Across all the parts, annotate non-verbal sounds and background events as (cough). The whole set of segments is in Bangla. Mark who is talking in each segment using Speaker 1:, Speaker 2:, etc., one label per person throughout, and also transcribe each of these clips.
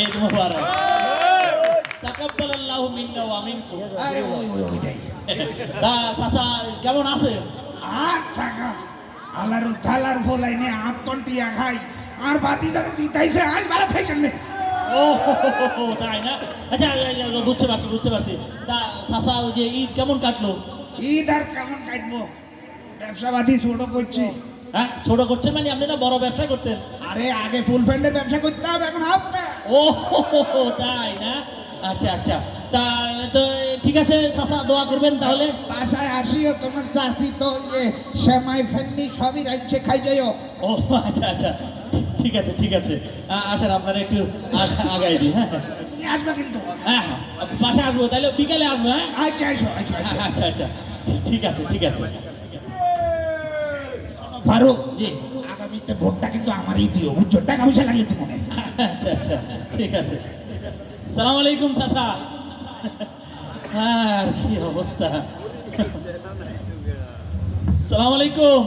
Speaker 1: ঈদ মুবারক। তাকাব্বালাল্লাহু মিন্না ওয়া মিনকুম
Speaker 2: আরে ওই ওই ওইটাই।
Speaker 1: তা চাচা কেমন আছে
Speaker 2: আর থালার ফলাই নে টিয়া খাই আর বাতি যাবে জিতাইছে আজ বারা থাকেন নে
Speaker 1: ও তাই না? আচ্ছা বুঝতে পারছি বুঝতে পারছি। তা চাচা যে ঈদ কেমন কাটলো?
Speaker 2: ঈদ আর কেমন কাটবো? ব্যবসাবাদী ছোট করছি।
Speaker 1: হ্যাঁ ছোট করছেন মানে আপনি না বড় ব্যবসা করতেন?
Speaker 2: আরে আগে ফুল প্যান্টের ব্যবসা করতে হবে এখন হাফ প্যান্ট
Speaker 1: ও তাই না? আচ্ছা আচ্ছা। তা তো ঠিক আছে চাচা দোয়া করবেন তাহলে।
Speaker 2: বাসায় আসিও তোমার চাষি তো ইয়ে সেমাই ফেন্নি সবই রাজ্যে খাই যাইও।
Speaker 1: ও আচ্ছা আচ্ছা। ঠিক আছে ঠিক আছে। আসেন আপনারা একটু আগ- আগাই দিই হ্যাঁ।
Speaker 2: তুমি আসবে কিন্তু।
Speaker 1: হ্যাঁ হ্যাঁ বাসা আসব তাহলে বিকালে আসব হ্যাঁ?
Speaker 2: আচ্ছা আইসো আইসো আইসো।
Speaker 1: আচ্ছা আচ্ছা। ঠিক আছে ঠিক আছে।
Speaker 2: ফারুক
Speaker 1: জি।
Speaker 2: আগামীতে ভোটটা কিন্তু আমারই দিও বুঝছ টাকা পয়সা লাগলে তুমি মনে?
Speaker 1: আচ্ছা আচ্ছা ঠিক আছে। সালাম আলাইকুম চাচা। আর কি অবস্থা? সালাম আলাইকুম।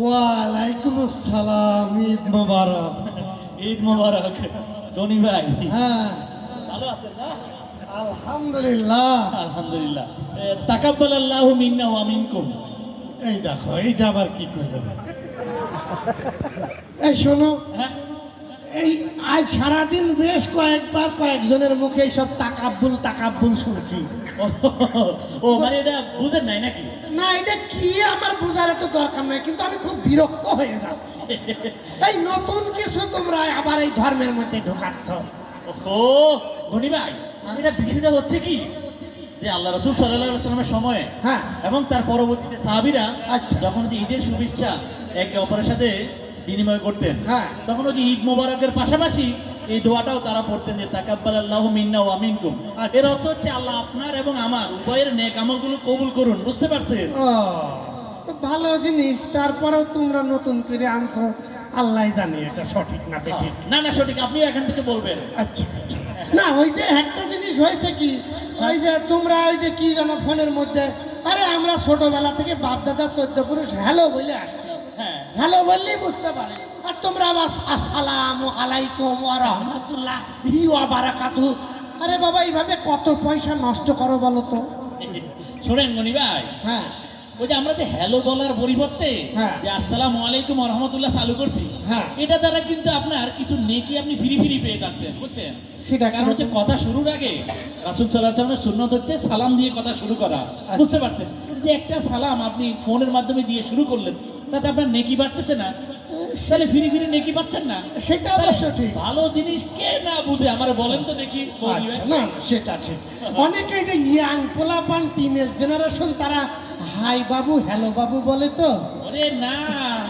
Speaker 3: ওয়ালাইকুম আসসালাম ঈদ মোবারক।
Speaker 1: ঈদ মোবারক টনি ভাই।
Speaker 3: হ্যাঁ।
Speaker 1: ভালো আছেন না?
Speaker 3: আলহামদুলিল্লাহ।
Speaker 1: আলহামদুলিল্লাহ। তাকাব্বাল আল্লাহু মিন্না ওয়া মিনকুম।
Speaker 3: এই দেখো এইটা আবার কি করবে এই শোনো এই আজ সারাদিন বেশ কয়েকবার কয়েকজনের মুখে এইসব তাকাব্বুল তাকাব্বুল শুনছি।
Speaker 1: ও, মানে এটা বুঝেন নাই নাকি?
Speaker 3: না এটা কি আমার বোঝার এত দরকার নাই কিন্তু আমি খুব বিরক্ত হয়ে যাচ্ছি। এই নতুন কিছু তোমরা আবার এই ধর্মের মধ্যে ঢোকাচ্ছ।
Speaker 1: ও ধনী ভাই এটা বিষয়টা হচ্ছে কি? যে আল্লাহ রসুল সাল্লাহ সাল্লামের সময়ে
Speaker 3: হ্যাঁ।
Speaker 1: এবং তার পরবর্তীতে সাহাবিরা
Speaker 3: আচ্ছা।
Speaker 1: যখন যে ঈদের শুভেচ্ছা একে অপরের সাথে বিনিময় করতেন
Speaker 3: হ্যাঁ।
Speaker 1: তখন ওই যে ঈদ মোবারকের পাশাপাশি এই দোয়াটাও তারা পড়তেন যে তাকাব্বাল আল্লাহ মিন্না ওয়া মিনকুম।
Speaker 3: আচ্ছা।
Speaker 1: এর অর্থ হচ্ছে আল্লাহ আপনার এবং আমার উভয়ের নেক আমলগুলো কবুল করুন বুঝতে পারছেন?
Speaker 3: তো ভালো জিনিস তারপরেও তোমরা নতুন করে আনছো আল্লাহ জানি এটা সঠিক না বেঠিক।
Speaker 1: না না সঠিক। আপনি এখান থেকে বলবেন।
Speaker 3: আচ্ছা আচ্ছা। না ওই যে একটা জিনিস হয়েছে কি ওই যে তোমরা ওই যে কি জানো ফোনের মধ্যে আরে আমরা ছোটবেলা থেকে বাপ দাদা চোদ্দ পুরুষ হ্যালো বলে আসছি।
Speaker 1: হ্যাঁ।
Speaker 3: হ্যালো বললেই বুঝতে পারে। আর তোমরা আবার আসসালাম আলাইকুম ওয়া রাহমাতুল্লাহ হি ওয়া বারাকাতু। আরে বাবা এইভাবে কত পয়সা নষ্ট করো বলো তো?
Speaker 1: শোনেন মনি ভাই
Speaker 3: হ্যাঁ।
Speaker 1: ওই যে আমরা যে হ্যালো বলার পরিবর্তে
Speaker 3: হ্যাঁ।
Speaker 1: যে আসসালামু আলাইকুম রহমতুল্লাহ চালু করছি। এটা দ্বারা কিন্তু আপনার কিছু নেকি আপনি ফ্রি ফ্রি পেয়ে যাচ্ছেন বুঝছেন?
Speaker 3: সেটা
Speaker 1: কারণ হচ্ছে কথা শুরুর আগে রাসুল সাল্লাহ সাল্লামের সুন্নত হচ্ছে সালাম দিয়ে কথা শুরু করা
Speaker 3: আচ্ছা।
Speaker 1: বুঝতে পারছেন? যে একটা সালাম আপনি ফোনের মাধ্যমে দিয়ে শুরু করলেন তাতে আপনার নেকি বাড়তেছে না? তাহলে ফিরি ফিরি নেকি পাচ্ছেন না?
Speaker 3: সেটা অবশ্য ঠিক।
Speaker 1: ভালো জিনিস কে না বুঝে? আমার বলেন তো দেখি।
Speaker 3: আচ্ছা না, সেটা ঠিক। অনেকে যে ইয়াং পোলাপান টিনের জেনারেশন তারা হাই বাবু হ্যালো বাবু বলে তো?
Speaker 1: ওরে না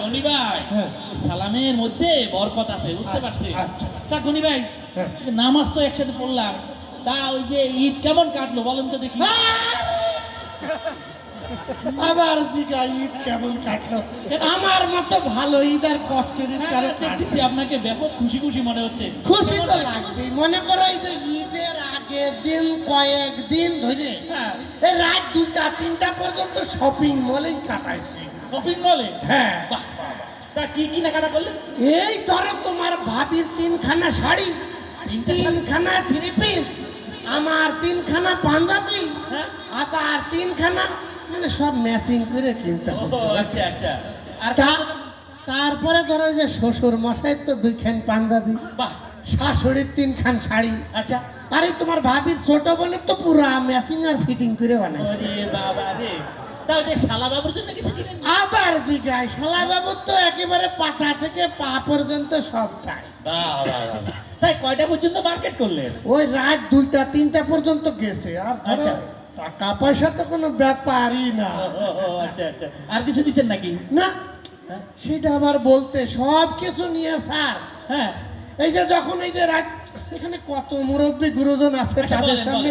Speaker 1: গনি ভাই।
Speaker 3: হ্যাঁ।
Speaker 1: সালামের মধ্যে বরকত আছে বুঝতে পারছি?
Speaker 3: আচ্ছা।
Speaker 1: গনি ভাই
Speaker 3: হ্যাঁ।
Speaker 1: নামাজ তো একসাথে পড়লাম। তা ওই যে ঈদ কেমন কাটলো বলেন তো দেখি।
Speaker 3: আবার জিগা ঈদ কেমন কাটলো? আমার মতো ভালো ঈদ আর কষ্টের ঈদ
Speaker 1: হ্যাঁ, কারও দেখতেছি আপনাকে ব্যাপক খুশি খুশি মনে হচ্ছে।
Speaker 3: খুশি তো লাগবেই মনে করো এই যে ঈদের আগের দিন কয়েক দিন ধরে রাত দুটা তিনটা পর্যন্ত শপিং মলেই কাটাইছি।
Speaker 1: শপিং মলে
Speaker 3: হ্যাঁ।
Speaker 1: বাহ। তা কি কেনাকাটা করলেন
Speaker 3: এই ধরো তোমার ভাবির তিনখানা শাড়ি তিনখানা থ্রি পিস আমার তিনখানা পাঞ্জাবি
Speaker 1: হ্যাঁ।
Speaker 3: আবার তিনখানা মানে সব ম্যাচিং করে কিনতে
Speaker 1: আচ্ছা আচ্ছা। আর
Speaker 3: তা- তারপরে ধরো যে শ্বশুর মশাই তো দুইখান পাঞ্জাবি
Speaker 1: বাহ।
Speaker 3: শাশুড়ির তিনখান শাড়ি।
Speaker 1: আচ্ছা।
Speaker 3: আরে তোমার ভাবির ছোট বোনের তো পুরা ম্যাচিং আর ফিটিং করে বানাইছে।
Speaker 1: বাবা রে তা ওই যে শালা বাবুর জন্য কিছু কিনেন
Speaker 3: আবার জিগায় শালা বাবুর তো একেবারে পাটা থেকে পা পর্যন্ত সবটাই।
Speaker 1: তাই কয়টা পর্যন্ত মার্কেট করলেন?
Speaker 3: ওই রাত দুইটা তিনটা পর্যন্ত গেছে। আর
Speaker 1: আচ্ছা।
Speaker 3: টাকা পয়সা তো কোনো ব্যাপারই না।
Speaker 1: আচ্ছা আচ্ছা। আর কিছু দিচ্ছেন নাকি?
Speaker 3: না সেটা আবার বলতে সব কিছু নিয়ে স্যার।
Speaker 1: হ্যাঁ।
Speaker 3: এই যে যখন এই যে রাত এখানে কত মুরব্বী গুরুজন আছে
Speaker 1: আচ্ছা,
Speaker 3: তাদের সামনে।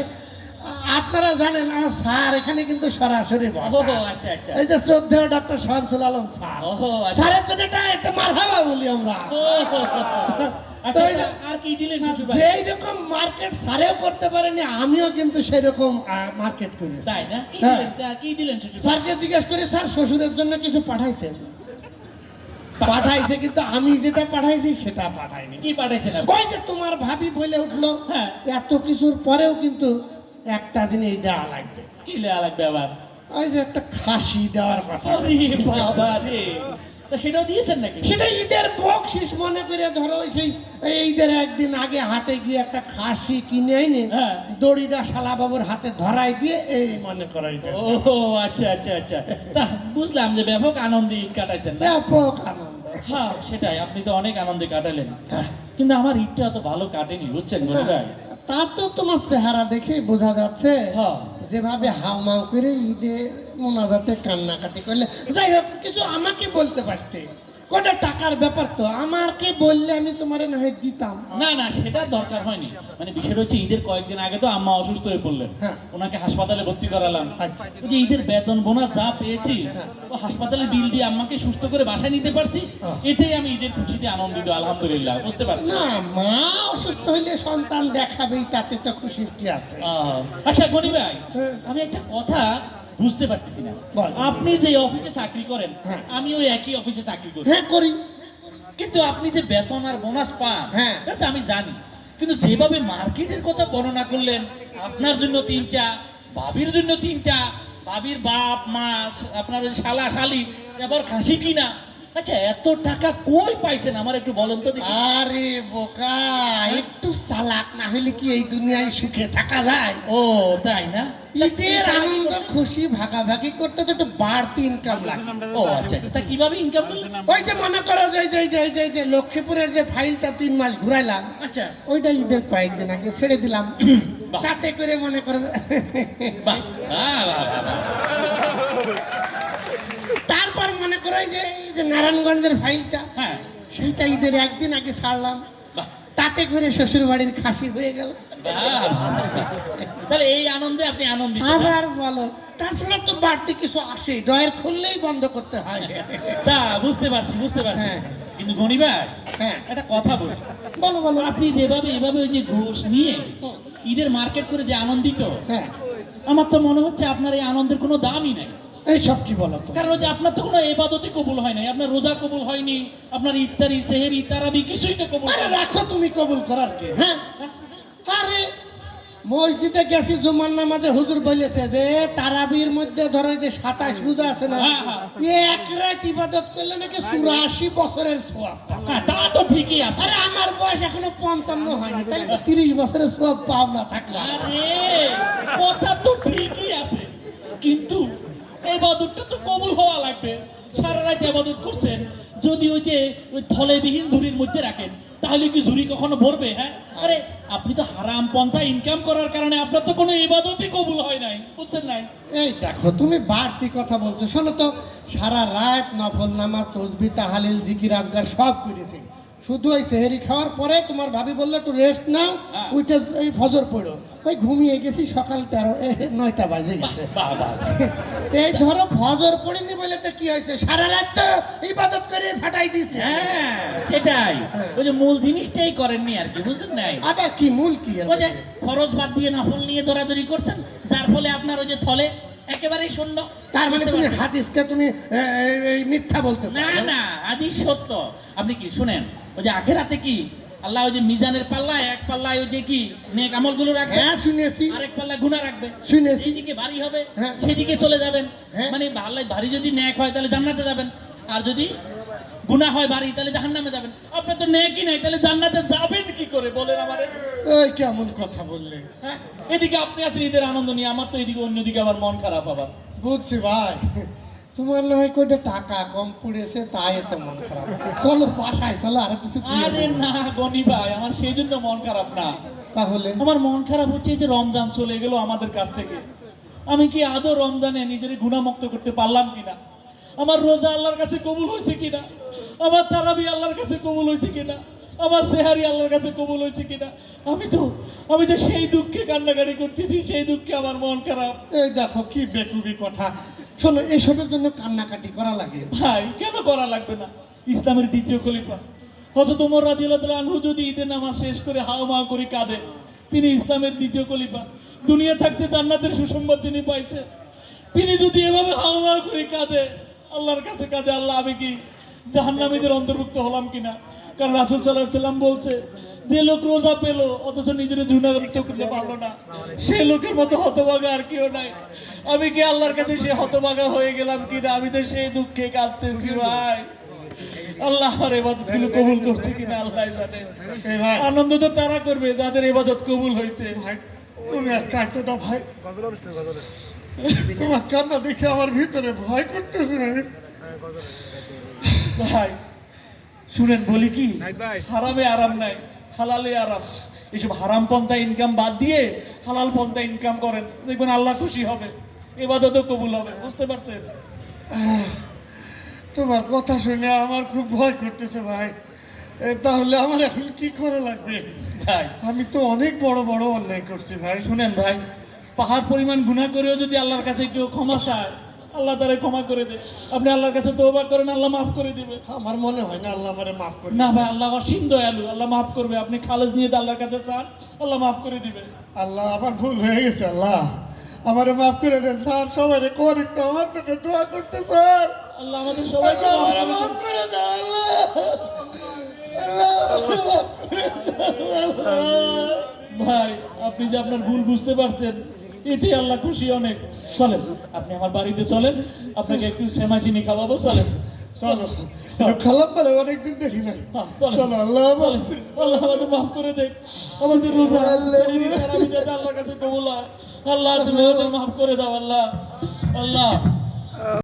Speaker 3: আপনারা জানেন আমার স্যার এখানে কিন্তু সরাসরি।
Speaker 1: আচ্ছা আচ্ছা।
Speaker 3: এই যে শ্রদ্ধেয় ডক্টর শামসুল আলম স্যার।
Speaker 1: আচ্ছা।
Speaker 3: স্যারের জন্য এটা একটা মারহাবা বলি আমরা? যেই রকম মার্কেট স্যারেও করতে পারেনি আমিও কিন্তু মার্কেট করি। হ্যাঁ। স্যারকে জিজ্ঞেস করি স্যার শ্বশুরের জন্য কিছু পাঠাইছেন? পাঠাইছে কিন্তু আমি যেটা পাঠাইছি সেটা পাঠাইনি।
Speaker 1: কি পাঠাইছেন
Speaker 3: ওই যে তোমার ভাবি বলে উঠল
Speaker 1: হ্যাঁ।
Speaker 3: এত কিছুর পরেও কিন্তু একটা জিনিস দেওয়া লাগবে।
Speaker 1: কি লেয়া লাগবে আবার?
Speaker 3: ওই যে একটা খাসি দেওয়ার কথা
Speaker 1: বাবা রে। সেটাও দিয়েছেন নাকি?
Speaker 3: সেটা ঈদের বকশিস মনে করে ধরো সেই ঈদের একদিন আগে হাটে গিয়ে একটা খাসি কিনে এনে
Speaker 1: হ্যাঁ।
Speaker 3: দড়িটা শালা বাবুর হাতে ধরাই দিয়ে এই মনে করো এটা
Speaker 1: ও আচ্ছা আচ্ছা আচ্ছা। তা বুঝলাম যে ব্যাপক আনন্দে ঈদ কাটাইছেন
Speaker 3: ব্যাপক আনন্দ।
Speaker 1: হ্যাঁ সেটাই। আপনি তো অনেক আনন্দে কাটালেন। কিন্তু আমার ঈদটা অত ভালো কাটেনি বুঝছেন ভাই
Speaker 3: তা তো তোমার চেহারা দেখে বোঝা যাচ্ছে।
Speaker 1: হ্যাঁ।
Speaker 3: যেভাবে হাউমাউ করে ঈদে মোনাজাতে কান্নাকাটি করলে। যাই হোক কিছু আমাকে বলতে পারতে। কোটা টাকার ব্যাপার তো আমাকে বললে আমি তোমার না হয় দিতাম
Speaker 1: না না সেটা দরকার হয়নি মানে বিষয়টা হচ্ছে ঈদের কয়েকদিন আগে তো আম্মা অসুস্থ হয়ে পড়লেন
Speaker 3: হ্যাঁ।
Speaker 1: ওনাকে হাসপাতালে ভর্তি করালাম
Speaker 3: আচ্ছা।
Speaker 1: যে ঈদের বেতন বোনাস যা পেয়েছি
Speaker 3: হ্যাঁ।
Speaker 1: হাসপাতালে বিল দিয়ে আম্মাকে সুস্থ করে বাসায় নিতে পারছি। এতেই আমি ঈদের খুশিতে আনন্দিত আলহামদুলিল্লাহ বুঝতে পারছি
Speaker 3: না মা অসুস্থ হইলে সন্তান দেখাবেই তাতে তো খুশির কি আছে
Speaker 1: আচ্ছা গনি ভাই
Speaker 3: হ্যাঁ।
Speaker 1: আমি একটা কথা বুঝতে পারতেছি না। আপনি যে অফিসে চাকরি করেন
Speaker 3: হ্যাঁ।
Speaker 1: আমি ওই একই অফিসে চাকরি করি
Speaker 3: হ্যাঁ করি
Speaker 1: কিন্তু আপনি যে বেতন আর বোনাস পান
Speaker 3: হ্যাঁ।
Speaker 1: এটা আমি জানি কিন্তু যেভাবে মার্কেটের কথা বর্ণনা করলেন আপনার জন্য তিনটা ভাবির জন্য তিনটা ভাবির বাপ মা আপনার ওই শালা শালি এবার খাসি কিনা আচ্ছা এত টাকা কই পাইছেন? আমার একটু বলেন তো দেখি।
Speaker 3: আরে বোকা একটু চালাক না হলে কি এই দুনিয়ায় সুখে থাকা যায়?
Speaker 1: ও তাই না?
Speaker 3: ঈদের আনন্দ খুশি ভাগাভাগি করতে তো একটু বাড়তি ইনকাম লাগে।
Speaker 1: ও আচ্ছা আচ্ছা তা কীভাবে ইনকাম
Speaker 3: ওই যে মনে করো যে যে যে যে যে লক্ষ্মীপুরের যে ফাইলটা তিন মাস ঘুরাইলাম
Speaker 1: আচ্ছা।
Speaker 3: ওইটা ঈদের কয়েকদিন আগে ছেড়ে দিলাম। তাতে করে মনে করো
Speaker 1: বাহ বাহ বাহ।
Speaker 3: এই যে এই যে নারায়ণগঞ্জের ফাইলটা
Speaker 1: হ্যাঁ।
Speaker 3: সেইটা ঈদের একদিন আগে ছাড়লাম। তাতে করে শ্বশুর বাড়ির খাসি হয়ে গেল।
Speaker 1: তাহলে এই আনন্দে আপনি আনন্দিত। না?
Speaker 3: আবার বলো তাছাড়া তো বাড়তি কিছু আসে খুললেই বন্ধ করতে হয়।
Speaker 1: তা বুঝতে পারছি বুঝতে পারছি।
Speaker 3: হ্যাঁ।
Speaker 1: কিন্তু ভাই
Speaker 3: হ্যাঁ।
Speaker 1: একটা কথা বলি।
Speaker 3: বলো বলো।
Speaker 1: আপনি যেভাবে এভাবে ওই যে ঘুষ নিয়ে ঈদের মার্কেট করে যে আনন্দিত
Speaker 3: হ্যাঁ।
Speaker 1: আমার তো মনে হচ্ছে আপনার এই আনন্দের কোনো দামই নাই।
Speaker 3: এই সব কি বলো তো
Speaker 1: কারণ যে আপনার তো কোনো এবাদতই কবুল হয় নাই। আপনার রোজা কবুল হয়নি আপনার ইফতারি সেহেরি তারাবি কিছুই তো কবুল
Speaker 3: আরে রাখো তুমি কবুল করার কে? হ্যাঁ? আরে মসজিদে গেছি জুমার নামাজে হুজুর বলেছে যে তারাবির মধ্যে ধরো যে সাতাশ পূজা আছে না
Speaker 1: হ্যাঁ, হ্যাঁ।
Speaker 3: এক রাত ইবাদত করলে নাকি চুরাশি বছরের সোয়াব।
Speaker 1: হ্যাঁ তা তো ঠিকই আছে।
Speaker 3: আরে আমার বয়স এখনও পঞ্চান্ন হয়নি তাহলে তো তিরিশ বছরের সোয়াব পাও না থাকলে।
Speaker 1: আরে কথা তো ঠিকই আছে। কিন্তু এবাদতটা তো কবুল হওয়া লাগবে। সারা রাত এবাদত করছেন। যদি ওই যে ওই থলেবিহীন ঝুড়ির মধ্যে রাখেন তাহলে কি ঝুড়ি কখনো ভরবে হ্যাঁ? আরে আপনি তো হারাম পন্থা ইনকাম করার কারণে আপনার তো কোনো ইবাদতই কবুল হয় নাই বুঝছেন নাই?
Speaker 3: এই দেখো তুমি বাড়তি কথা বলছো। শোনো তো সারা রাত নফল নামাজ তসবি তাহালিল জিকির আজগার সব করেছি। শুধু ওই সেহেরি খাওয়ার পরে তোমার ভাবি বলল একটু রেস্ট নাও
Speaker 1: হ্যাঁ।
Speaker 3: ওইটা ওই ফজর পড়ো। ওই ঘুমিয়ে গেছি সকাল তেরো নয়টা বাজে গেছে। (laughs) এই ধরো ফজর পড়িনি বলে তো কি হয়েছে? সারা রাত তো ইবাদত করে ফাটাই দিছে।
Speaker 1: হ্যাঁ সেটাই।
Speaker 3: হ্যাঁ।
Speaker 1: ওই যে মূল জিনিসটাই করেননি আর কি বুঝলেন নাই?
Speaker 3: আবার কি মূল কি
Speaker 1: ওই যে খরচ বাদ দিয়ে নফল নিয়ে দৌড়াদৌড়ি করছেন যার ফলে আপনার ওই যে থলে একেবারেই শূন্য।
Speaker 3: তার মানে তুমি হাদিসকে তুমি মিথ্যা বলতে
Speaker 1: না না হাদিস সত্য। আপনি কি শুনেন ওই যে আখেরাতে কি আল্লাহ ওই যে মিজানের পাল্লায় এক পাল্লায় ওই যে কি নেক আমলগুলো রাখবে?
Speaker 3: হ্যাঁ শুনেছি।
Speaker 1: আরেক পাল্লায় গুণা রাখবে?
Speaker 3: শুনেছি।
Speaker 1: সেদিকে ভারী হবে
Speaker 3: হ্যাঁ।
Speaker 1: সেদিকে চলে যাবেন।
Speaker 3: হ্যাঁ।
Speaker 1: মানে ভালো ভারী যদি ন্যাক হয় তাহলে জান্নাতে যাবেন। আর যদি গুণা হয় ভারী তাহলে জাহান্নামে যাবেন। আপনি তো ন্যাকই নাই তাহলে জান্নাতে যাবেন কি করে বলেন আমারে?
Speaker 3: ওই কেমন কথা বললেন?
Speaker 1: হ্যাঁ এদিকে আপনি আছেন ঈদের আনন্দ নিয়ে আমার তো এদিকে অন্যদিকে আবার মন খারাপ আবার।
Speaker 3: বুঝছি ভাই তোমার না হয় টাকা কম পড়েছে তাই এত মন খারাপ। চলো বাসায় চলো আর কিছু
Speaker 1: আরে না গনি ভাই আমার সেই জন্য মন খারাপ না।
Speaker 3: তাহলে?
Speaker 1: আমার মন খারাপ হচ্ছে যে রমজান চলে গেল আমাদের কাছ থেকে। আমি কি আদৌ রমজানে নিজের গুণামুক্ত করতে পারলাম কিনা? আমার রোজা আল্লাহর কাছে কবুল হয়েছে কিনা? আমার তারাবি আল্লাহর কাছে কবুল হয়েছে কিনা? আমার সেহারি আল্লাহর কাছে কবুল হয়েছে কিনা? আমি তো আমি তো সেই দুঃখে কান্নাকাটি করতেছি সেই দুঃখে আমার মন খারাপ।
Speaker 3: এই দেখো কি বেকুবি কথা। শোনো এসবের জন্য কান্নাকাটি করা লাগে।
Speaker 1: ভাই কেন করা লাগবে না? ইসলামের দ্বিতীয় খলিফা। হজরত ওমর তাআলা আনহু যদি ঈদের নামাজ শেষ করে হাও মাও করে কাঁদে তিনি ইসলামের দ্বিতীয় খলিফা। দুনিয়া থাকতে জান্নাতের সুসংবাদ তিনি পাইছে। তিনি যদি এভাবে হাও মাও করে কাঁদে আল্লাহর কাছে কাঁদে আল্লাহ আমি কি জাহান্নামীদের অন্তর্ভুক্ত হলাম কিনা? কারণ রাসুল সাল্লাম বলছে যে লোক রোজা পেল অথচ নিজের জুনাগরিত করতে পারল না। সে লোকের মতো হতভাগা আর কেউ নাই। আমি কি আল্লাহর কাছে সে হতভাগা হয়ে গেলাম কিনা? আমি তো সেই দুঃখে কাঁদতেছি ভাই। আল্লাহ আমার এবাদতগুলো কবুল করছে কিনা আল্লাহ জানে।
Speaker 3: ভাই।
Speaker 1: আনন্দ তো তারা করবে যাদের এবাদত কবুল হয়েছে।
Speaker 3: তুমি আর কাঁদতে ভাই। তোমার কান্না দেখে আমার ভিতরে ভয় করতেছে
Speaker 1: ভাই শুনেন বলি কি? হারামে আরাম নাই হালালে আরাম। এইসব হারাম পন্থা ইনকাম বাদ দিয়ে হালাল পন্থা ইনকাম করেন। দেখবেন আল্লাহ খুশি হবে এবাদতও কবুল হবে বুঝতে পারছেন?
Speaker 3: তোমার কথা শুনে আমার খুব ভয় করতেছে ভাই। তাহলে আমার এখন কি করে লাগবে?
Speaker 1: ভাই।
Speaker 3: আমি তো অনেক বড় বড় অন্যায় করছি ভাই।
Speaker 1: শুনেন ভাই পাহাড় পরিমাণ গুনাহ করেও যদি আল্লাহর কাছে কেউ ক্ষমা চায় আল্লাহ তারা ক্ষমা করে দেয় আপনি আল্লাহর কাছে তৌবা করেন আল্লাহ মাফ করে দিবে।
Speaker 3: আমার মনে হয় না আল্লাহ আমারে মাফ করে
Speaker 1: না ভাই আল্লাহ অসীম দয়ালু আল্লাহ মাফ করবে। আপনি খালেজ নিয়ে আল্লাহর কাছে চান আল্লাহ মাফ করে দিবে।
Speaker 3: আল্লাহ আমার ভুল হয়ে গেছে আল্লাহ। আমারে মাফ করে দেন স্যার সবাই কোন একটু আমার জন্য দোয়া করতে স্যার।
Speaker 1: আল্লাহ আমাদের সবাইকে মাফ। করে
Speaker 3: আল্লাহ আমারে মাফ করে দেন, আল্লাহ।
Speaker 1: ভাই আপনি যে আপনার ভুল বুঝতে পারছেন এতেই আল্লাহ খুশি অনেক। চলেন আপনি আমার বাড়িতে চলেন আপনাকে একটু শ্যামা চিনি খাওয়াবো চলেন।
Speaker 3: চলো খালাম পারে অনেকদিন দেখি নাই।
Speaker 1: হ্যাঁ।
Speaker 3: চলো আল্লাহ
Speaker 1: আল্লাহ আমাদের মাফ করে দেখ আমাদের রোজা
Speaker 3: আল্লাহ।
Speaker 1: কাছে কবুল হয়। আল্লাহ তুমি আমাদের মাফ করে দাও আল্লাহ। আল্লাহ।